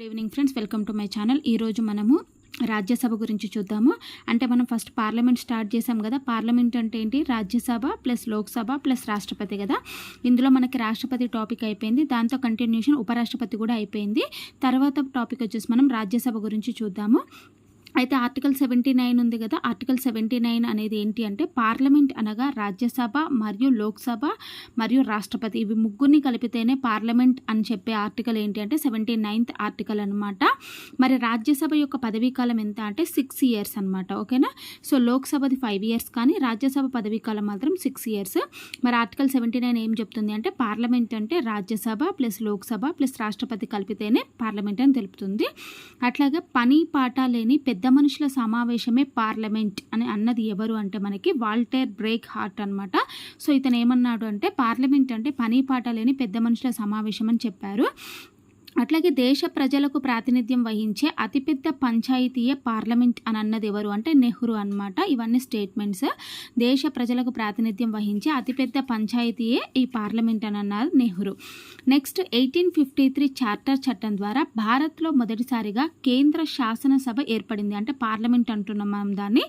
Good evening friends welcome to my channel ఈరోజు మనము రాజ్యసభ గురించి చూద్దాము. అంటే మనం ఫస్ట్ పార్లమెంట్ స్టార్ట్ చేసాం కదా. పార్లమెంట్ అంటే ఏంటి? రాజ్యసభ ప్లస్ లోక్సభ ప్లస్ రాష్ట్రపతి కదా. ఇందులో మనకి రాష్ట్రపతి టాపిక్ అయిపోయింది. దాంతో కంటిన్యూషన్ ఉపరాష్ట్రపతి కూడా అయిపోయింది. తర్వాత టాపిక్ వచ్చేసి మనం రాజ్యసభ గురించి చూద్దాము. అయితే ఆర్టికల్ సెవెంటీ నైన్ ఉంది కదా ఆర్టికల్ సెవెంటీ నైన్ అనేది ఏంటి అంటే పార్లమెంట్ అనగా రాజ్యసభ మరియు లోక్సభ మరియు రాష్ట్రపతి. ఇవి ముగ్గురిని కలిపితేనే పార్లమెంట్ అని చెప్పే ఆర్టికల్ ఏంటి అంటే సెవెంటీ నైన్త్ ఆర్టికల్ అనమాట మరి రాజ్యసభ యొక్క పదవీకాలం ఎంత అంటే సిక్స్ ఇయర్స్ అనమాట ఓకేనా? సో లోక్సభది ఫైవ్ ఇయర్స్ కానీ రాజ్యసభ పదవీకాలం మాత్రం సిక్స్ ఇయర్స్. మరి ఆర్టికల్ సెవెంటీ నైన్ ఏం చెప్తుంది అంటే పార్లమెంట్ అంటే రాజ్యసభ ప్లస్ లోక్సభ ప్లస్ రాష్ట్రపతి కలిపితేనే పార్లమెంట్ అని తెలుపుతుంది. అట్లాగే పని పాట లేని పెద్ద పెద్ద మనుషుల సమావేశమే పార్లమెంట్ అని అన్నది ఎవరు అంటే మనకి వాల్టేర్ బ్రేక్ హార్ట్ అనమాట సో ఇతను ఏమన్నాడు అంటే పార్లమెంట్ అంటే పని పాట లేని పెద్ద మనుషుల సమావేశం అని చెప్పారు. అట్లాగే దేశ ప్రజలకు ప్రాతినిధ్యం వహించే అతిపెద్ద పంచాయతీయే పార్లమెంట్ అని అన్నది ఎవరు అంటే నెహ్రూ అనమాట ఇవన్నీ స్టేట్మెంట్స్. దేశ ప్రజలకు ప్రాతినిధ్యం వహించే అతిపెద్ద పంచాయతీయే ఈ పార్లమెంట్ అని అన్నారు Nehru. Next eighteen fifty three charter చట్టం ద్వారా భారత్లో మొదటిసారిగా కేంద్ర శాసనసభ ఏర్పడింది. అంటే పార్లమెంట్ అంటున్నాం మనం దాన్ని.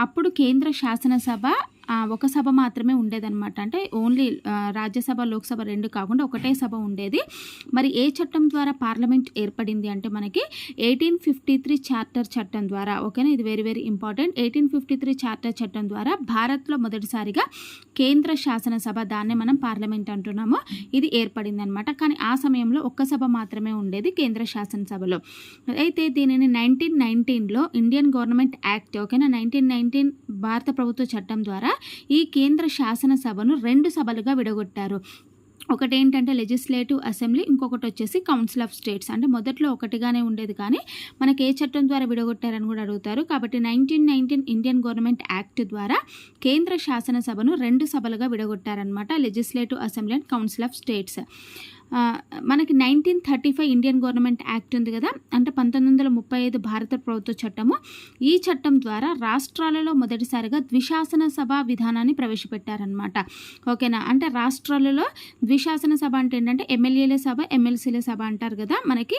అప్పుడు కేంద్ర శాసనసభ ఒక సభ మాత్రమే ఉండేదన్నమాట. అంటే ఓన్లీ రాజ్యసభ లోక్సభ రెండు కాకుండా ఒకటే సభ ఉండేది. మరి ఏ చట్టం ద్వారా పార్లమెంట్ ఏర్పడింది అంటే మనకి ఎయిటీన్ ఫిఫ్టీ త్రీ చార్టర్ చట్టం ద్వారా ఓకేనా? ఇది very very important eighteen fifty three charter చట్టం ద్వారా భారత్లో మొదటిసారిగా కేంద్ర శాసనసభ దాన్నే మనం పార్లమెంట్ అంటున్నాము. ఇది ఏర్పడింది అనమాట కానీ ఆ సమయంలో ఒక్క సభ మాత్రమే ఉండేది కేంద్ర శాసనసభలో అయితే దీనిని నైన్టీన్ నైన్టీన్లో ఇండియన్ గవర్నమెంట్ యాక్ట్ ఓకేనా? నైన్టీన్ నైన్టీన్ భారత ప్రభుత్వ చట్టం ద్వారా ఈ కేంద్ర శాసనసభను రెండు సభలుగా విడగొట్టారు. ఒకటి ఏంటంటే లెజిస్లేటివ్ అసెంబ్లీ ఇంకొకటి వచ్చేసి కౌన్సిల్ ఆఫ్ స్టేట్స్. అంటే మొదట్లో ఒకటిగానే ఉండేది కానీ మనకి ఏ చట్టం ద్వారా విడగొట్టారని కూడా అడుగుతారు. కాబట్టి nineteen nineteen Indian government act ద్వారా కేంద్ర శాసనసభను రెండు సభలుగా విడగొట్టారనమాట legislative assembly and council of states. మనకి nineteen thirty five Indian government act ఉంది కదా అంటే పంతొమ్మిది వందల ముప్పై ఐదు భారత ప్రభుత్వ చట్టము ఈ చట్టం ద్వారా రాష్ట్రాలలో మొదటిసారిగా ద్విశాసన సభ విధానాన్ని ప్రవేశపెట్టారనమాట ఓకేనా? అంటే రాష్ట్రాలలో ద్విశాసన సభ అంటే ఏంటంటే ఎమ్మెల్యేల సభ ఎమ్మెల్సీల సభ అంటారు కదా మనకి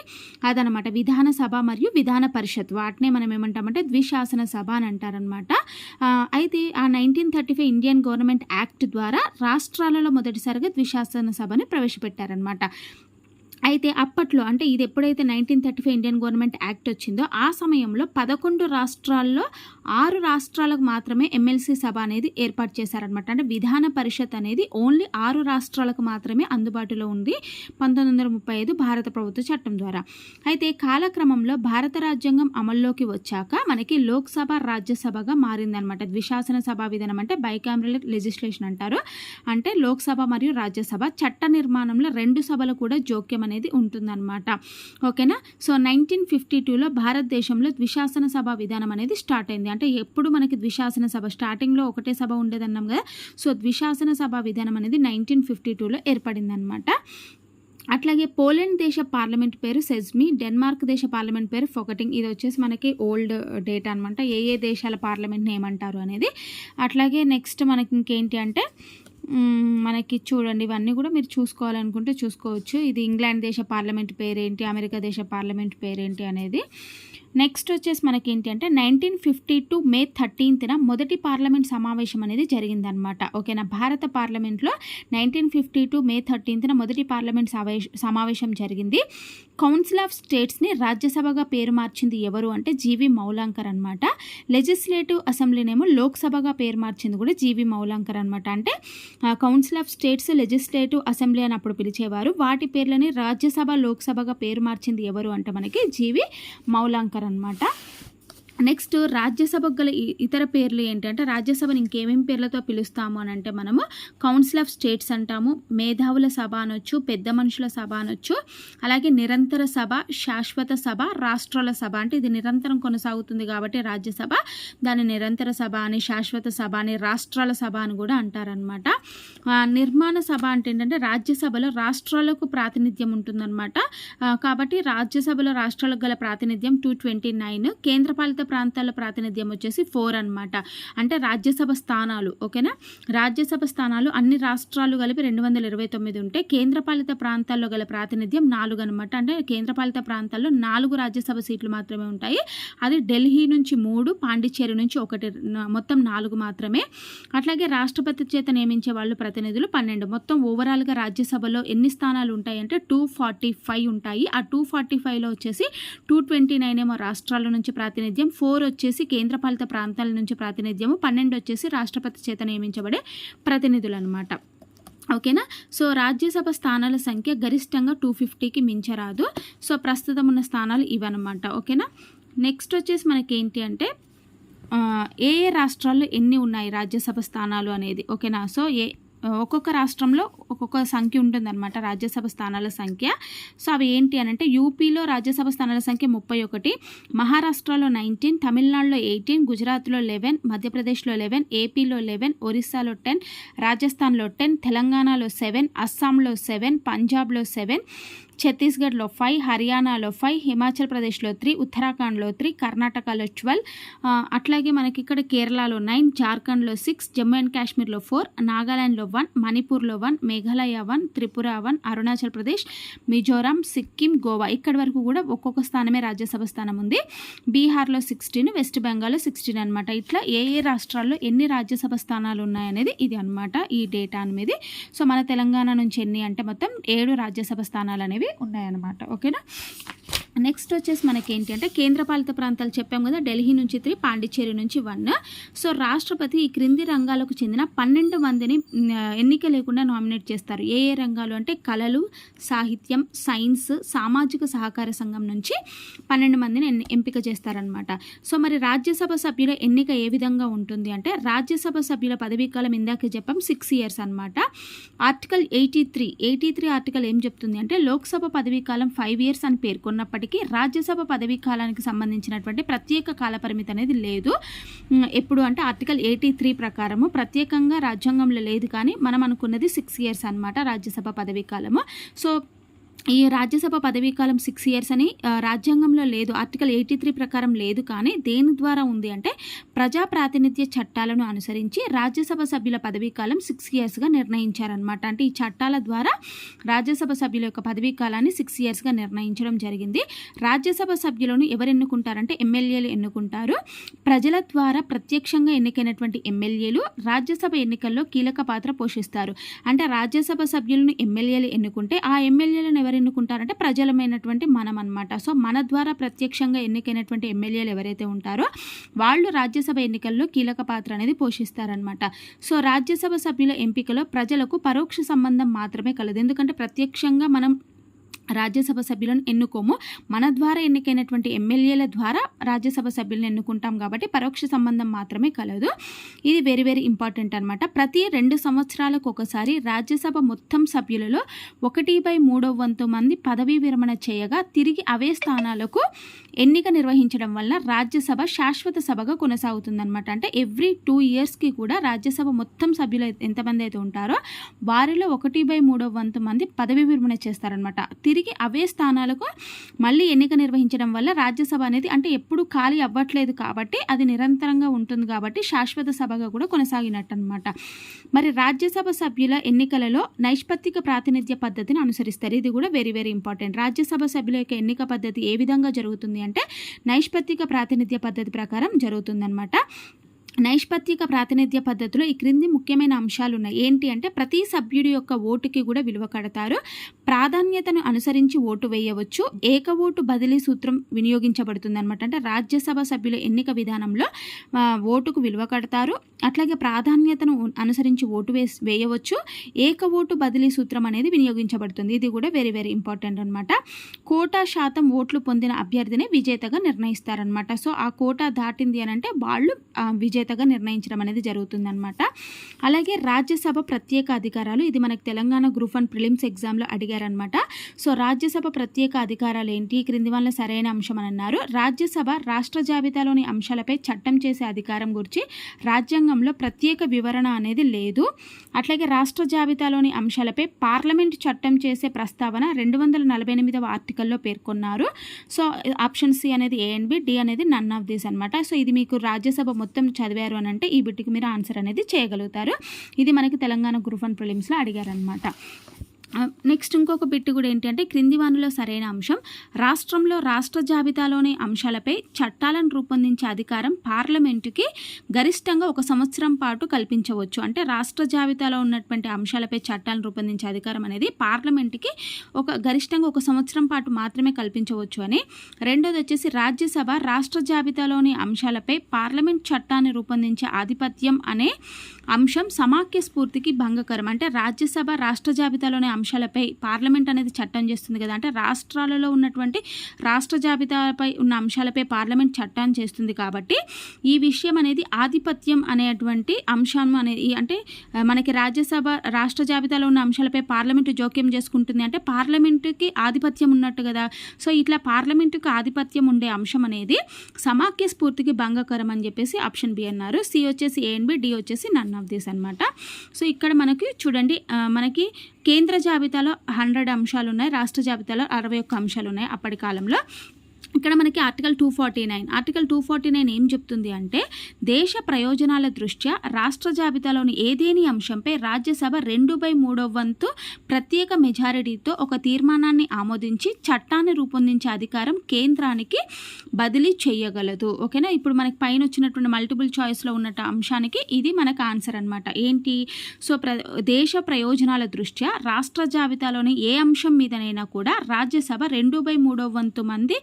అదనమాట విధాన సభ మరియు విధాన పరిషత్. వాటినే మనం ఏమంటామంటే ద్విశాసన సభ అని అంటారనమాట అయితే ఆ nineteen thirty five Indian government act ద్వారా రాష్ట్రాలలో మొదటిసారిగా ద్విశాసన సభని ప్రవేశపెట్టారనమాట అనమాట అయితే అప్పట్లో అంటే ఇది ఎప్పుడైతే nineteen thirty five Indian government act వచ్చిందో ఆ సమయంలో పదకొండు రాష్ట్రాల్లో ఆరు రాష్ట్రాలకు మాత్రమే ఎమ్మెల్సీ సభ అనేది ఏర్పాటు చేశారనమాట అంటే విధాన పరిషత్ అనేది ఓన్లీ ఆరు రాష్ట్రాలకు మాత్రమే అందుబాటులో ఉంది పంతొమ్మిది వందల ముప్పై ఐదు భారత ప్రభుత్వ చట్టం ద్వారా. అయితే కాలక్రమంలో భారత రాజ్యాంగం అమల్లోకి వచ్చాక మనకి లోక్సభ రాజ్యసభగా మారిందనమాట ద్విశాసన సభ విధానం అంటే బైకామరల్ లెజిస్లేషన్ అంటారు. అంటే లోక్సభ మరియు రాజ్యసభ చట్ట నిర్మాణంలో రెండు సభలు కూడా జోక్యం అనేది అనేది ఉంటుందన్నమాట. ఓకేనా? సో నైన్టీన్ ఫిఫ్టీ టూలో భారతదేశంలో ద్విశాసన సభ విధానం అనేది స్టార్ట్ అయింది. అంటే ఎప్పుడు మనకి ద్విశాసన సభ స్టార్టింగ్లో ఒకటే సభ ఉండేదన్నాం కదా? సో ద్విశాసన సభ విధానం అనేది నైన్టీన్ ఫిఫ్టీ టూలో ఏర్పడిందనమాట అట్లాగే పోలాండ్ దేశ పార్లమెంట్ పేరు సెజ్మి డెన్మార్క్ దేశ పార్లమెంట్ పేరు ఫొకటింగ్. ఇది వచ్చేసి మనకి ఓల్డ్ డేటా అనమాట ఏ ఏ దేశాల పార్లమెంట్ని ఏమంటారు అనేది. అట్లాగే నెక్స్ట్ మనకి ఇంకేంటి అంటే మనకి చూడండి ఇవన్నీ కూడా మీరు చూసుకోవాలనుకుంటే చూసుకోవచ్చు. ఇది ఇంగ్లాండ్ దేశ పార్లమెంట్ పేరేంటి అమెరికా దేశ పార్లమెంట్ పేరేంటి అనేది నెక్స్ట్ వచ్చేసి మనకి ఏంటి అంటే నైన్టీన్ ఫిఫ్టీ టూ మే థర్టీన్త్న మొదటి పార్లమెంట్ సమావేశం అనేది జరిగిందనమాట ఓకేనా? భారత పార్లమెంట్లో నైన్టీన్ ఫిఫ్టీ టూ మే థర్టీన్త్న మొదటి పార్లమెంట్ సమావేశ సమావేశం జరిగింది. కౌన్సిల్ ఆఫ్ స్టేట్స్ని రాజ్యసభగా పేరు మార్చింది ఎవరు అంటే జీవి మౌలాంకర్ అనమాట లెజిస్లేటివ్ అసెంబ్లీనేమో లోక్సభగా పేరు మార్చింది కూడా జీవి మౌలాంకర్ అనమాట అంటే council of states legislative assembly అని అప్పుడు పిలిచేవారు. వాటి పేర్లని రాజ్యసభ లోక్సభగా పేరు మార్చింది ఎవరు అంటే మనకి జీవి మౌలాంకర్ అనమాట నెక్స్ట్ రాజ్యసభకు గల ఇతర పేర్లు ఏంటంటే రాజ్యసభను ఇంకేమేం పేర్లతో పిలుస్తాము అని అంటే మనము కౌన్సిల్ ఆఫ్ స్టేట్స్ అంటాము మేధావుల సభ అనొచ్చు పెద్ద మనుషుల సభ అనొచ్చు అలాగే నిరంతర సభ శాశ్వత సభ రాష్ట్రాల సభ అంటే ఇది నిరంతరం కొనసాగుతుంది కాబట్టి రాజ్యసభ దాని నిరంతర సభ అని శాశ్వత సభ అని రాష్ట్రాల సభ అని కూడా అంటారనమాట నిర్మాణ సభ అంటే ఏంటంటే రాజ్యసభలో రాష్ట్రాలకు ప్రాతినిధ్యం ఉంటుందన్నమాట. కాబట్టి రాజ్యసభలో రాష్ట్రాలకు గల ప్రాతినిధ్యం టూ ట్వంటీ నైన్ కేంద్రపాలిత ప్రాంతాల ప్రాతినిధ్యం వచ్చేసి ఫోర్ అనమాట అంటే రాజ్యసభ స్థానాలు ఓకేనా? రాజ్యసభ స్థానాలు అన్ని రాష్ట్రాలు కలిపి రెండు వందల ఇరవై తొమ్మిది ఉంటే కేంద్రపాలిత ప్రాంతాల్లో గల ప్రాతినిధ్యం నాలుగు అనమాట అంటే కేంద్రపాలిత ప్రాంతాల్లో నాలుగు రాజ్యసభ సీట్లు మాత్రమే ఉంటాయి. అది ఢిల్లీ నుంచి మూడు పాండిచ్చేరి నుంచి ఒకటి మొత్తం నాలుగు మాత్రమే. అట్లాగే రాష్ట్రపతి చేత నియమించే వాళ్ళు ప్రతినిధులు పన్నెండు. మొత్తం ఓవరాల్గా రాజ్యసభలో ఎన్ని స్థానాలు ఉంటాయి అంటే టూ ఫార్టీ ఫైవ్ ఉంటాయి. ఆ టూ ఫార్టీ ఫైవ్లో వచ్చేసి టూ ట్వంటీ నైన్ ఏమో రాష్ట్రాల నుంచి ప్రాతినిధ్యం ఫోర్ వచ్చేసి కేంద్రపాలిత ప్రాంతాల నుంచి ప్రాతినిధ్యము పన్నెండు వచ్చేసి రాష్ట్రపతి చేత నియమించబడే ప్రతినిధులు అనమాట ఓకేనా? సో రాజ్యసభ స్థానాల సంఖ్య గరిష్టంగా టూ ఫిఫ్టీకి మించరాదు. సో ప్రస్తుతం ఉన్న స్థానాలు ఇవన్నమాట. ఓకేనా? నెక్స్ట్ వచ్చేసి మనకి ఏంటి అంటే ఏ ఏ రాష్ట్రాల్లో ఎన్ని ఉన్నాయి రాజ్యసభ స్థానాలు అనేది? ఓకేనా? సో ఏ ఒక్కొక్క రాష్ట్రంలో ఒక్కొక్క సంఖ్య ఉంటుందన్నమాట రాజ్యసభ స్థానాల సంఖ్య. సో అవి ఏంటి అని అంటే యూపీలో రాజ్యసభ స్థానాల సంఖ్య ముప్పై ఒకటి మహారాష్ట్రలో నైన్టీన్ తమిళనాడులో ఎయిటీన్ గుజరాత్లో లెవెన్ మధ్యప్రదేశ్లో లెవెన్ ఏపీలో లెవెన్ ఒరిస్సాలో టెన్ రాజస్థాన్లో టెన్ తెలంగాణలో సెవెన్ అస్సాంలో సెవెన్ పంజాబ్లో సెవెన్ ఛత్తీస్గఢ్లో ఫైవ్ హర్యానాలో ఫైవ్ హిమాచల్ ప్రదేశ్లో త్రీ ఉత్తరాఖండ్లో త్రీ కర్ణాటకలో ట్వెల్వ్ అట్లాగే మనకి ఇక్కడ కేరళలో నైన్ జార్ఖండ్లో సిక్స్ జమ్మూ అండ్ కాశ్మీర్లో ఫోర్ నాగాలాండ్లో వన్ మణిపూర్లో one Meghalaya one Tripura one Arunachal Pradesh Mizoram Sikkim Goa ఇక్కడి వరకు కూడా ఒక్కొక్క స్థానమే రాజ్యసభ స్థానం ఉంది. బీహార్లో సిక్స్టీన్ వెస్ట్ బెంగాల్లో సిక్స్టీన్ అనమాట ఇట్లా ఏ ఏ రాష్ట్రాల్లో ఎన్ని రాజ్యసభ స్థానాలు ఉన్నాయనేది ఇది అనమాట ఈ డేటా అనేది. సో మన తెలంగాణ నుంచి ఎన్ని అంటే మొత్తం ఏడు రాజ్యసభ స్థానాలు అనేవి ఉన్నాయన్నమాట ఓకేనా? నెక్స్ట్ వచ్చేసి మనకి ఏంటి అంటే కేంద్రపాలిత ప్రాంతాలు చెప్పాం కదా ఢిల్లీ నుంచి త్రీ పాండిచ్చేరి నుంచి వన్. సో రాష్ట్రపతి ఈ క్రింది రంగాలకు చెందిన పన్నెండు మందిని ఎన్నిక లేకుండా నామినేట్ చేస్తారు. ఏ ఏ రంగాలు అంటే కళలు సాహిత్యం సైన్స్ సామాజిక సహకార సంఘం నుంచి పన్నెండు మందిని ఎన్ని- ఎంపిక చేస్తారనమాట సో మరి రాజ్యసభ సభ్యుల ఎన్నిక ఏ విధంగా ఉంటుంది అంటే రాజ్యసభ సభ్యుల పదవీ కాలం ఇందాక చెప్పాం సిక్స్ ఇయర్స్ అనమాట article eighty three eighty three article ఏం చెప్తుంది అంటే లోక్సభ పదవీ కాలం ఫైవ్ ఇయర్స్ అని పేర్కొన్న ఉన్నప్పటికీ రాజ్యసభ పదవీ కాలానికి సంబంధించినటువంటి ప్రత్యేక కాల పరిమితి అనేది లేదు. ఎప్పుడు అంటే ఆర్టికల్ ఎయిటీ త్రీ ప్రకారము ప్రత్యేకంగా రాజ్యాంగంలో లేదు కానీ మనం అనుకున్నది సిక్స్ ఇయర్స్ అనమాట రాజ్యసభ పదవీ కాలము. సో ఈ రాజ్యసభ పదవీ కాలం సిక్స్ ఇయర్స్ అని రాజ్యాంగంలో లేదు ఆర్టికల్ ఎయిటీ త్రీ ప్రకారం లేదు కానీ దేని ద్వారా ఉంది అంటే ప్రజా ప్రాతినిధ్య చట్టాలను అనుసరించి రాజ్యసభ సభ్యుల పదవీ కాలం సిక్స్ ఇయర్స్గా నిర్ణయించారనమాట అంటే ఈ చట్టాల ద్వారా రాజ్యసభ సభ్యుల యొక్క పదవీ కాలాన్ని సిక్స్ ఇయర్స్గా నిర్ణయించడం జరిగింది. రాజ్యసభ సభ్యులను ఎవరు ఎన్నుకుంటారంటే ఎమ్మెల్యేలు ఎన్నుకుంటారు. ప్రజల ద్వారా ప్రత్యక్షంగా ఎన్నికైనటువంటి ఎమ్మెల్యేలు రాజ్యసభ ఎన్నికల్లో కీలక పాత్ర పోషిస్తారు. అంటే రాజ్యసభ సభ్యులను ఎమ్మెల్యేలు ఎన్నుకుంటే ఆ ఎమ్మెల్యేలను ఎవరు ఎన్నుకుంటారంటే ప్రజలమైనటువంటి మనం అనమాట సో మన ద్వారా ప్రత్యక్షంగా ఎన్నికైనటువంటి ఎమ్మెల్యేలు ఎవరైతే ఉంటారో వాళ్ళు రాజ్యసభ ఎన్నికల్లో కీలక పాత్ర అనేది పోషిస్తారనమాట సో రాజ్యసభ సభ్యుల ఎంపికలో ప్రజలకు పరోక్ష సంబంధం మాత్రమే కలదు. ఎందుకంటే ప్రత్యక్షంగా మనం రాజ్యసభ సభ్యులను ఎన్నుకోము. మన ద్వారా ఎన్నికైనటువంటి ఎమ్మెల్యేల ద్వారా రాజ్యసభ సభ్యులను ఎన్నుకుంటాం కాబట్టి పరోక్ష సంబంధం మాత్రమే కలదు. ఇది వెరీ వెరీ ఇంపార్టెంట్ అనమాట ప్రతి రెండు సంవత్సరాలకు ఒకసారి రాజ్యసభ మొత్తం సభ్యులలో ఒకటి బై మూడో వంతు మంది పదవీ విరమణ చేయగా తిరిగి అవే స్థానాలకు ఎన్నిక నిర్వహించడం వల్ల రాజ్యసభ శాశ్వత సభగా కొనసాగుతుందన్నమాట. అంటే ఎవ్రీ టూ ఇయర్స్కి కూడా రాజ్యసభ మొత్తం సభ్యులు ఎంతమంది అయితే ఉంటారో వారిలో ఒకటి బై మూడో వంతు మంది పదవీ విరమణ చేస్తారనమాట తిరిగి అవే స్థానాలకు మళ్ళీ ఎన్నిక నిర్వహించడం వల్ల రాజ్యసభ అనేది అంటే ఎప్పుడు ఖాళీ అవ్వట్లేదు కాబట్టి అది నిరంతరంగా ఉంటుంది కాబట్టి శాశ్వత సభగా కూడా కొనసాగినట్టు అనమాట మరి రాజ్యసభ సభ్యుల ఎన్నికలలో నైష్పత్తిక ప్రాతినిధ్య పద్ధతిని అనుసరిస్తారు. ఇది కూడా వెరీ వెరీ ఇంపార్టెంట్ రాజ్యసభ సభ్యుల యొక్క ఎన్నిక పద్ధతి ఏ విధంగా జరుగుతుంది అంటే నైష్పత్తిక ప్రాతినిధ్య పద్ధతి ప్రకారం జరుగుతుందన్నమాట. నైష్పత్తిక ప్రాతినిధ్య పద్ధతిలో ఈ క్రింది ముఖ్యమైన అంశాలు ఉన్నాయి ఏంటి అంటే ప్రతి సభ్యుడి యొక్క ఓటుకి కూడా విలువ కడతారు. ప్రాధాన్యతను అనుసరించి ఓటు వేయవచ్చు. ఏక ఓటు బదిలీ సూత్రం వినియోగించబడుతుంది అనమాట అంటే రాజ్యసభ సభ్యుల ఎన్నిక విధానంలో ఓటుకు విలువ కడతారు. అట్లాగే ప్రాధాన్యతను అనుసరించి ఓటు వేస్ వేయవచ్చు. ఏక ఓటు బదిలీ సూత్రం అనేది వినియోగించబడుతుంది. ఇది కూడా వెరీ వెరీ ఇంపార్టెంట్ అనమాట కోటా శాతం ఓట్లు పొందిన అభ్యర్థిని విజేతగా నిర్ణయిస్తారనమాట సో ఆ కోటా దాటింది అని అంటే వాళ్ళు విజేత విజేతగా నిర్ణయించడం అనేది జరుగుతుందన్నమాట. అలాగే రాజ్యసభ ప్రత్యేక అధికారాలు ఇది మనకు తెలంగాణ గ్రూప్ వన్ ప్రిలిమ్స్ ఎగ్జామ్లో అడిగారనమాట సో రాజ్యసభ ప్రత్యేక అధికారాలు ఏంటి? క్రింది వల్ల సరైన అంశం అని అన్నారు. రాజ్యసభ రాష్ట్ర జాబితాలోని అంశాలపై చట్టం చేసే అధికారం గురించి రాజ్యాంగంలో ప్రత్యేక వివరణ అనేది లేదు. అట్లాగే రాష్ట్ర జాబితాలోని అంశాలపై పార్లమెంట్ చట్టం చేసే ప్రస్తావన రెండు వందల నలభై ఎనిమిదవ ఆర్టికల్లో పేర్కొన్నారు. సో ఆప్షన్ సి అనేది ఏ అండ్ బి డి అనేది నన్ ఆఫ్ దీస్ అనమాట సో ఇది మీకు రాజ్యసభ మొత్తం చదివారు అని అంటే ఈ బిట్టికి మీరు ఆన్సర్ అనేది చేయగలుగుతారు. ఇది మనకి తెలంగాణ గ్రూప్ వన్ ప్రిలిమ్స్లో అడిగారనమాట నెక్స్ట్ ఇంకొక బిట్టు కూడా ఏంటి అంటే క్రింది వానిలో సరైన అంశం. రాష్ట్రంలో రాష్ట్ర జాబితాలోని అంశాలపై చట్టాలను రూపొందించే అధికారం పార్లమెంటుకి గరిష్టంగా ఒక సంవత్సరం పాటు కల్పించవచ్చు. అంటే రాష్ట్ర జాబితాలో ఉన్నటువంటి అంశాలపై చట్టాలను రూపొందించే అధికారం అనేది పార్లమెంటుకి ఒక గరిష్టంగా ఒక సంవత్సరం పాటు మాత్రమే కల్పించవచ్చు అని. రెండోది వచ్చేసి రాజ్యసభ రాష్ట్ర జాబితాలోని అంశాలపై పార్లమెంట్ చట్టాన్ని రూపొందించే ఆధిపత్యం అనే అంశం సమాఖ్య స్ఫూర్తికి భంగకరం. అంటే రాజ్యసభ రాష్ట్ర జాబితాలోని అంశాలపై పార్లమెంట్ అనేది చట్టం చేస్తుంది కదా. అంటే రాష్ట్రాలలో ఉన్నటువంటి రాష్ట్ర జాబితాపై ఉన్న అంశాలపై పార్లమెంట్ చట్టం చేస్తుంది కాబట్టి ఈ విషయం అనేది ఆధిపత్యం అనేటువంటి అంశం అనేది అంటే మనకి రాజ్యసభ రాష్ట్ర జాబితాలో ఉన్న అంశాలపై పార్లమెంటు జోక్యం చేసుకుంటుంది. అంటే పార్లమెంటుకి ఆధిపత్యం ఉన్నట్టు కదా. సో ఇట్లా పార్లమెంటుకి ఆధిపత్యం ఉండే అంశం అనేది సమాఖ్య స్ఫూర్తికి భంగకరం అని చెప్పేసి ఆప్షన్ బి అన్నారు. సి వచ్చేసి ఏ అండ్ బి డి వచ్చేసి నన్ ఆఫ్ దిస్ అనమాట సో ఇక్కడ మనకి చూడండి మనకి కేంద్ర జాబితాలో హండ్రెడ్ అంశాలు ఉన్నాయి రాష్ట్ర జాబితాలో అరవై ఒక్క అంశాలు ఉన్నాయి అప్పటి కాలంలో. ఇక్కడ మనకి article two forty nine article two forty nine ఏం చెప్తుంది అంటే దేశ ప్రయోజనాల దృష్ట్యా రాష్ట్ర జాబితాలోని ఏదేని అంశంపై రాజ్యసభ రెండు బై మూడో వంతు ప్రత్యేక మెజారిటీతో ఒక తీర్మానాన్ని ఆమోదించి చట్టాన్ని రూపొందించే అధికారం కేంద్రానికి బదిలీ చేయగలదు. ఓకేనా? ఇప్పుడు మనకి పైన వచ్చినటువంటి మల్టిపుల్ చాయిస్లో ఉన్న అంశానికి ఇది మనకు ఆన్సర్ అనమాట ఏంటి? సో ప్ర దేశ ప్రయోజనాల దృష్ట్యా రాష్ట్ర జాబితాలోని ఏ అంశం మీదనైనా కూడా రాజ్యసభ రెండు బై మూడవ వంతు మంది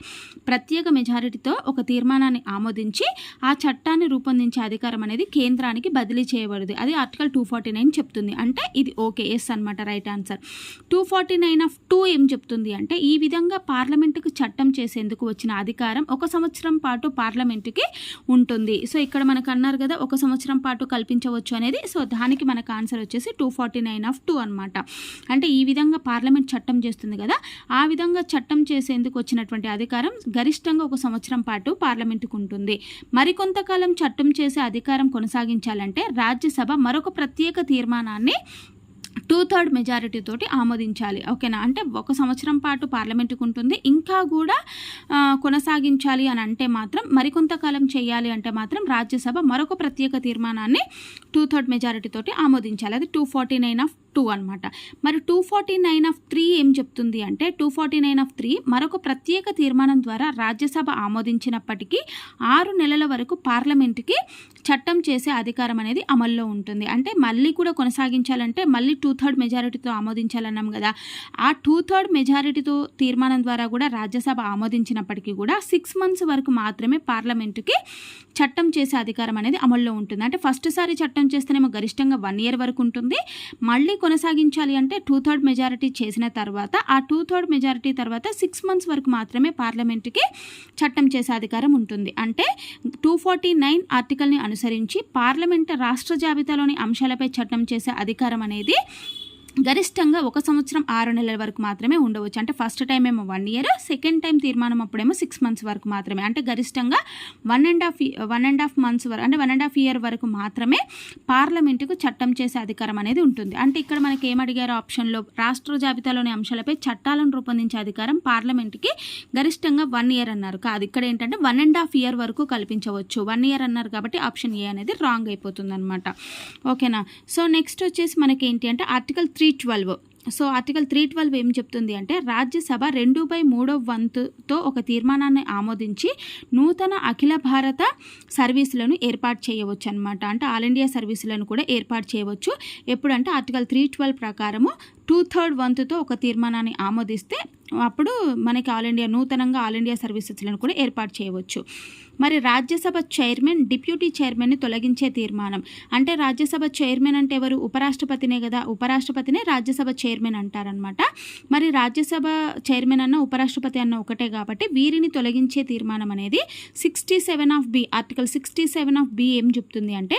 ప్రత్యేక మెజారిటీతో ఒక తీర్మానాన్ని ఆమోదించి ఆ చట్టాన్ని రూపొందించే అధికారం అనేది కేంద్రానికి బదిలీ చేయబడదు. అది ఆర్టికల్ టూ ఫార్టీ నైన్ చెప్తుంది. అంటే ఇది ఓకే ఎస్ అనమాట right answer. Two forty nine of two ఏం చెప్తుంది అంటే ఈ విధంగా పార్లమెంటుకు చట్టం చేసేందుకు వచ్చిన అధికారం ఒక సంవత్సరం పాటు పార్లమెంటుకి ఉంటుంది. సో ఇక్కడ మనకు అన్నారు కదా ఒక సంవత్సరం పాటు కల్పించవచ్చు అనేది. సో దానికి మనకు ఆన్సర్ వచ్చేసి two forty nine of two అనమాట అంటే ఈ విధంగా పార్లమెంట్ చట్టం చేస్తుంది కదా ఆ విధంగా చట్టం చేసేందుకు వచ్చినటువంటి అధికారం గరిష్టంగా ఒక సంవత్సరం పాటు పార్లమెంటుకు ఉంటుంది మరికొంతకాలం చట్టం చేసే అధికారం కొనసాగించాలంటే రాజ్యసభ మరొక ప్రత్యేక తీర్మానాన్ని టూ థర్డ్ మెజారిటీ తోటి ఆమోదించాలి. ఓకేనా? అంటే ఒక సంవత్సరం పాటు పార్లమెంటుకు ఉంటుంది ఇంకా కూడా కొనసాగించాలి అని అంటే మాత్రం మరికొంతకాలం చేయాలి అంటే మాత్రం రాజ్యసభ మరొక ప్రత్యేక తీర్మానాన్ని టూ థర్డ్ మెజారిటీ తోటి ఆమోదించాలి. అది two forty nine of two అనమాట మరి two forty nine of three ఏం చెప్తుంది అంటే two forty nine of three మరొక ప్రత్యేక తీర్మానం ద్వారా రాజ్యసభ ఆమోదించినప్పటికీ ఆరు నెలల వరకు పార్లమెంటుకి చట్టం చేసే అధికారం అనేది అమల్లో ఉంటుంది. అంటే మళ్ళీ కూడా కొనసాగించాలంటే మళ్ళీ టూ థర్డ్ మెజారిటీతో ఆమోదించాలన్నాం కదా. ఆ టూ థర్డ్ మెజారిటీతో తీర్మానం ద్వారా కూడా రాజ్యసభ ఆమోదించినప్పటికీ కూడా సిక్స్ మంత్స్ వరకు మాత్రమే పార్లమెంటుకి చట్టం చేసే అధికారం అనేది అమల్లో ఉంటుంది. అంటే ఫస్ట్ సారి చట్టం చేస్తేనేమో గరిష్టంగా వన్ ఇయర్ వరకు ఉంటుంది. మళ్ళీ కొనసాగించాలి అంటే టూ థర్డ్ మెజారిటీ చేసిన తర్వాత ఆ టూ థర్డ్ మెజారిటీ తర్వాత సిక్స్ మంత్స్ వరకు మాత్రమే పార్లమెంటుకి చట్టం చేసే అధికారం ఉంటుంది. అంటే టూ ఫార్టీ నైన్ ఆర్టికల్ని అనుసరించి పార్లమెంట్ రాష్ట్ర జాబితాలోని అంశాలపై చట్టం చేసే అధికారం అనేది గరిష్టంగా ఒక సంవత్సరం ఆరు నెలల వరకు మాత్రమే ఉండవచ్చు. అంటే ఫస్ట్ టైం ఏమో వన్ ఇయర్ సెకండ్ టైం తీర్మానం అప్పుడేమో సిక్స్ మంత్స్ వరకు మాత్రమే. అంటే గరిష్టంగా one and half one and half months వరకు అంటే వన్ అండ్ హాఫ్ ఇయర్ వరకు మాత్రమే పార్లమెంటుకు చట్టం చేసే అధికారం అనేది ఉంటుంది. అంటే ఇక్కడ మనకి ఏమడిగారు ఆప్షన్లో? రాష్ట్ర జాబితాలోని అంశాలపై చట్టాలను రూపొందించే అధికారం పార్లమెంట్కి గరిష్టంగా వన్ ఇయర్ అన్నారు. కాదు ఇక్కడ ఏంటంటే వన్ అండ్ హాఫ్ ఇయర్ వరకు కల్పించవచ్చు. వన్ ఇయర్ అన్నారు కాబట్టి ఆప్షన్ ఏ అనేది రాంగ్ అయిపోతుంది అనమాట ఓకేనా సో నెక్స్ట్ వచ్చేసి మనకి ఏంటి అంటే article three three twelve. So article three twelve ఏం చెప్తుంది అంటే రాజ్యసభ రెండు బై మూడవ వంతుతో ఒక తీర్మానాన్ని ఆమోదించి నూతన అఖిల భారత సర్వీసులను ఏర్పాటు చేయవచ్చు అనమాట అంటే ఆల్ ఇండియా సర్వీసులను కూడా ఏర్పాటు చేయవచ్చు. ఎప్పుడంటే ఆర్టికల్ త్రీ ట్వెల్వ్ ప్రకారము టూ థర్డ్ వంతుతో ఒక తీర్మానాన్ని ఆమోదిస్తే అప్పుడు మనకి ఆల్ ఇండియా నూతనంగా ఆల్ ఇండియా సర్వీసెస్లను కూడా ఏర్పాటు చేయవచ్చు. మరి రాజ్యసభ చైర్మన్ డిప్యూటీ చైర్మన్ని తొలగించే తీర్మానం. అంటే రాజ్యసభ చైర్మన్ అంటే ఎవరు? ఉపరాష్ట్రపతినే కదా. ఉపరాష్ట్రపతినే రాజ్యసభ చైర్మన్ అంటారనమాట మరి రాజ్యసభ చైర్మన్ అన్న ఉపరాష్ట్రపతి అన్న ఒకటే కాబట్టి వీరిని తొలగించే తీర్మానం అనేది sixty seven of B article sixty seven of B ఏం చెప్తుంది అంటే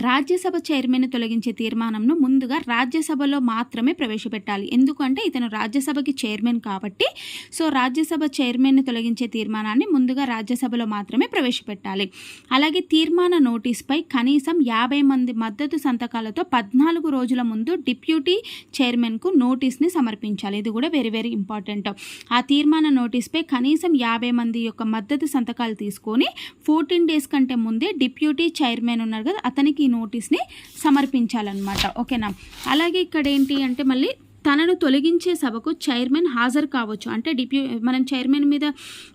రాజ్యసభ చైర్మన్ తొలగించే తీర్మానంను ముందుగా రాజ్యసభలో మాత్రమే ప్రవేశపెట్టాలి. ఎందుకంటే ఇతను రాజ్యసభకి చైర్మన్ కాబట్టి సో రాజ్యసభ చైర్మన్ను తొలగించే తీర్మానాన్ని ముందుగా రాజ్యసభలో మాత్రమే ప్రవేశపెట్టాలి. అలాగే తీర్మాన నోటీస్పై కనీసం యాభై మంది మద్దతు సంతకాలతో పద్నాలుగు రోజుల ముందు డిప్యూటీ చైర్మన్కు నోటీస్ని సమర్పించాలి. ఇది కూడా వెరీ వెరీ ఇంపార్టెంట్. ఆ తీర్మాన నోటీస్పై కనీసం యాభై మంది యొక్క మద్దతు సంతకాలు తీసుకొని ఫోర్టీన్ డేస్ కంటే ముందే డిప్యూటీ చైర్మన్ ఉన్నారు కదా అతనికి ఈ నోటీస్ని సమర్పించాలన్నమాట. ఓకేనా? అలాగే ఇక్కడ ఏంటి అంటే మళ్ళీ తనను తొలగించే సభకు చైర్మన్ హాజరు కావచ్చు. అంటే డిప్యూ మనం చైర్మన్ మీద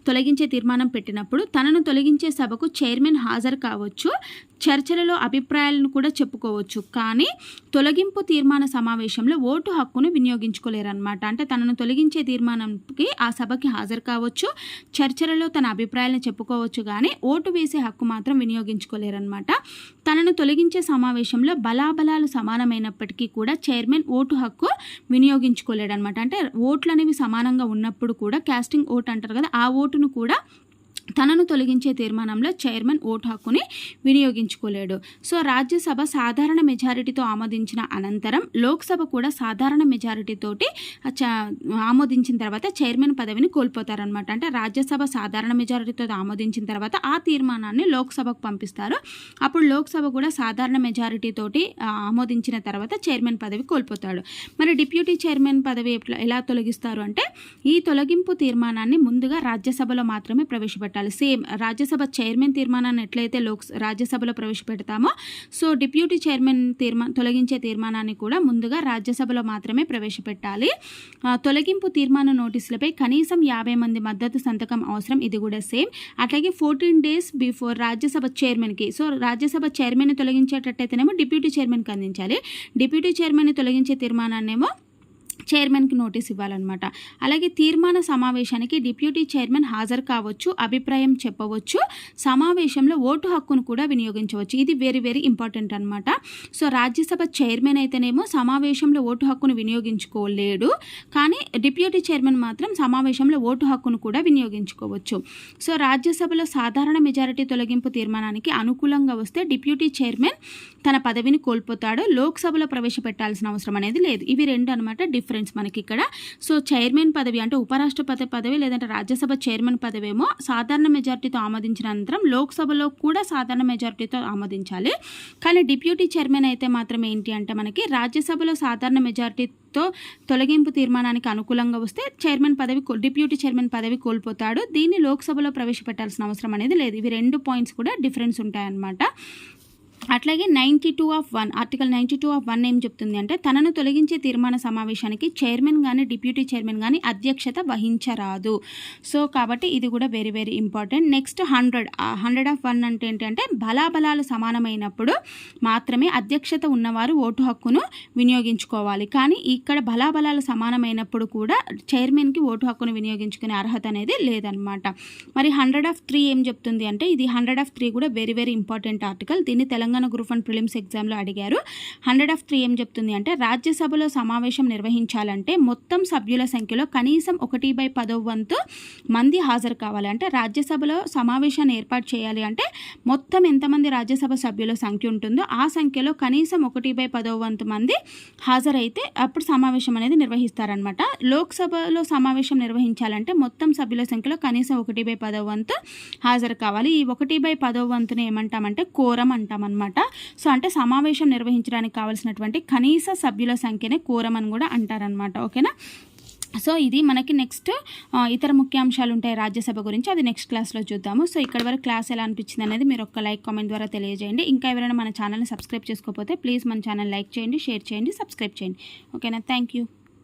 తొలగించే తీర్మానం పెట్టినప్పుడు తనను తొలగించే సభకు చైర్మన్ హాజరు కావచ్చు. చర్చలలో అభిప్రాయాలను కూడా చెప్పుకోవచ్చు. కానీ తొలగింపు తీర్మాన సమావేశంలో ఓటు హక్కును వినియోగించుకోలేరన్నమాట. అంటే తనను తొలగించే తీర్మానంకి ఆ సభకి హాజరు కావచ్చు. చర్చలలో తన అభిప్రాయాలను చెప్పుకోవచ్చు. కానీ ఓటు వేసే హక్కు మాత్రం వినియోగించుకోలేరన్నమాట. తనను తొలగించే సమావేశంలో బలాబలాలు సమానమైనప్పటికీ కూడా చైర్మన్ ఓటు హక్కు వినియోగించుకోలేడనమాట అంటే ఓట్లు అనేవి సమానంగా ఉన్నప్పుడు కూడా క్యాస్టింగ్ ఓట్ అంటారు కదా ఆ ఓటును కూడా తనను తొలగించే తీర్మానంలో చైర్మన్ ఓటు హక్కుని వినియోగించుకోలేడు. సో రాజ్యసభ సాధారణ మెజారిటీతో ఆమోదించిన అనంతరం లోక్సభ కూడా సాధారణ మెజారిటీతోటి ఆమోదించిన తర్వాత చైర్మన్ పదవిని కోల్పోతారనమాట అంటే రాజ్యసభ సాధారణ మెజారిటీతో ఆమోదించిన తర్వాత ఆ తీర్మానాన్ని లోక్సభకు పంపిస్తారు. అప్పుడు లోక్సభ కూడా సాధారణ మెజారిటీతోటి ఆమోదించిన తర్వాత చైర్మన్ పదవి కోల్పోతాడు. మరి డిప్యూటీ చైర్మన్ పదవి ఎలా తొలగిస్తారు అంటే ఈ తొలగింపు తీర్మానాన్ని ముందుగా రాజ్యసభలో మాత్రమే ప్రవేశపెట్టారు పెట్టాలి సేమ్ రాజ్యసభ చైర్మన్ తీర్మానాన్ని ఎట్లయితే లోక్ రాజ్యసభలో ప్రవేశపెడతామో సో డిప్యూటీ చైర్మన్ తీర్మా తొలగించే తీర్మానాన్ని కూడా ముందుగా రాజ్యసభలో మాత్రమే ప్రవేశపెట్టాలి. తొలగింపు తీర్మాన నోటీసులపై కనీసం యాభై మంది మద్దతు సంతకం అవసరం ఇది కూడా సేమ్. అట్లాగే ఫోర్టీన్ డేస్ బిఫోర్ రాజ్యసభ చైర్మన్కి సో రాజ్యసభ చైర్మన్ తొలగించేటట్టయితేనేమో డిప్యూటీ చైర్మన్కి అందించాలి. డిప్యూటీ చైర్మన్ తొలగించే తీర్మానాన్నేమో చైర్మన్కి నోటీస్ ఇవ్వాలన్నమాట. అలాగే తీర్మాన సమావేశానికి డిప్యూటీ చైర్మన్ హాజరు కావచ్చు అభిప్రాయం చెప్పవచ్చు సమావేశంలో ఓటు హక్కును కూడా వినియోగించవచ్చు. ఇది వెరీ వెరీ ఇంపార్టెంట్ అనమాట సో రాజ్యసభ చైర్మన్ అయితేనేమో సమావేశంలో ఓటు హక్కును వినియోగించుకోలేడు. కానీ డిప్యూటీ చైర్మన్ మాత్రం సమావేశంలో ఓటు హక్కును కూడా వినియోగించుకోవచ్చు. సో రాజ్యసభలో సాధారణ మెజారిటీ తొలగింపు తీర్మానానికి అనుకూలంగా వస్తే డిప్యూటీ చైర్మన్ తన పదవిని కోల్పోతాడు. లోక్సభలో ప్రవేశపెట్టాల్సిన అవసరం అనేది లేదు. ఇవి రెండు అనమాట డిఫరెన్స్ మనకి ఇక్కడ సో చైర్మన్ పదవి అంటే ఉపరాష్ట్రపతి పదవి లేదంటే రాజ్యసభ చైర్మన్ పదవి ఏమో సాధారణ మెజార్టీతో ఆమోదించిన అనంతరం లోక్సభలో కూడా సాధారణ మెజార్టీతో ఆమోదించాలి. కానీ డిప్యూటీ చైర్మన్ అయితే మాత్రం ఏంటి అంటే మనకి రాజ్యసభలో సాధారణ మెజార్టీతో తొలగింపు తీర్మానానికి అనుకూలంగా వస్తే చైర్మన్ పదవి డిప్యూటీ చైర్మన్ పదవి కోల్పోతాడు. దీన్ని లోక్సభలో ప్రవేశపెట్టాల్సిన అవసరం అనేది లేదు. ఇవి రెండు పాయింట్స్ కూడా డిఫరెన్స్ ఉంటాయన్నమాట. అట్లాగే ninety two of one article ninety two of one ఏం చెప్తుంది అంటే తనను తొలగించే తీర్మాన సమావేశానికి చైర్మన్ కానీ డిప్యూటీ చైర్మన్ కానీ అధ్యక్షత వహించరాదు. సో కాబట్టి ఇది కూడా very very important next hundred hundred of one అంటే ఏంటంటే బలాబలాలు సమానమైనప్పుడు మాత్రమే అధ్యక్షత ఉన్నవారు ఓటు హక్కును వినియోగించుకోవాలి. కానీ ఇక్కడ బలాబలాలు సమానమైనప్పుడు కూడా చైర్మన్కి ఓటు హక్కును వినియోగించుకునే అర్హత అనేది లేదనమాట మరి హండ్రెడ్ ఆఫ్ త్రీ ఏం చెప్తుంది అంటే ఇది హండ్రెడ్ ఆఫ్ త్రీ కూడా వెరీ వెరీ ఇంపార్టెంట్ ఆర్టికల్ దీన్ని Telangana Telangana group one prelims ఎగ్జామ్లో అడిగారు. హండ్రెడ్ ఆఫ్ త్రీ ఏం చెప్తుంది అంటే రాజ్యసభలో సమావేశం నిర్వహించాలంటే మొత్తం సభ్యుల సంఖ్యలో కనీసం ఒకటి బై పదో వంతు మంది హాజరు కావాలంటే రాజ్యసభలో సమావేశాన్ని ఏర్పాటు చేయాలి అంటే మొత్తం ఎంతమంది రాజ్యసభ సభ్యుల సంఖ్య ఉంటుందో ఆ సంఖ్యలో కనీసం ఒకటి బై పదో వంతు మంది హాజరైతే అప్పుడు సమావేశం అనేది నిర్వహిస్తారనమాట లోక్సభలో సమావేశం నిర్వహించాలంటే మొత్తం సభ్యుల సంఖ్యలో కనీసం ఒకటి బై పదో వంతు హాజరు కావాలి. ఈ ఒకటి బై పదో వంతుని ఏమంటామంటే కోరం అంటామన్నమాట. అనమాట సో అంటే సమావేశం నిర్వహించడానికి కావాల్సినటువంటి కనీస సభ్యుల సంఖ్యనే కోరమని కూడా అంటారనమాట ఓకేనా? సో ఇది మనకి నెక్స్ట్ ఇతర ముఖ్యాంశాలు ఉంటాయి రాజ్యసభ గురించి. అది నెక్స్ట్ క్లాస్లో చూద్దాము. సో ఇక్కడ వరకు క్లాస్ ఎలా అనిపించింది అనేది మీరు ఒక లైక్ కామెంట్ ద్వారా తెలియజేయండి. ఇంకా ఎవరైనా మన ఛానల్ని సబ్స్క్రైబ్ చేసుకోకపోతే ప్లీజ్ మన ఛానల్ లైక్ చేయండి షేర్ చేయండి సబ్స్క్రైబ్ చేయండి. ఓకేనా? Thank you.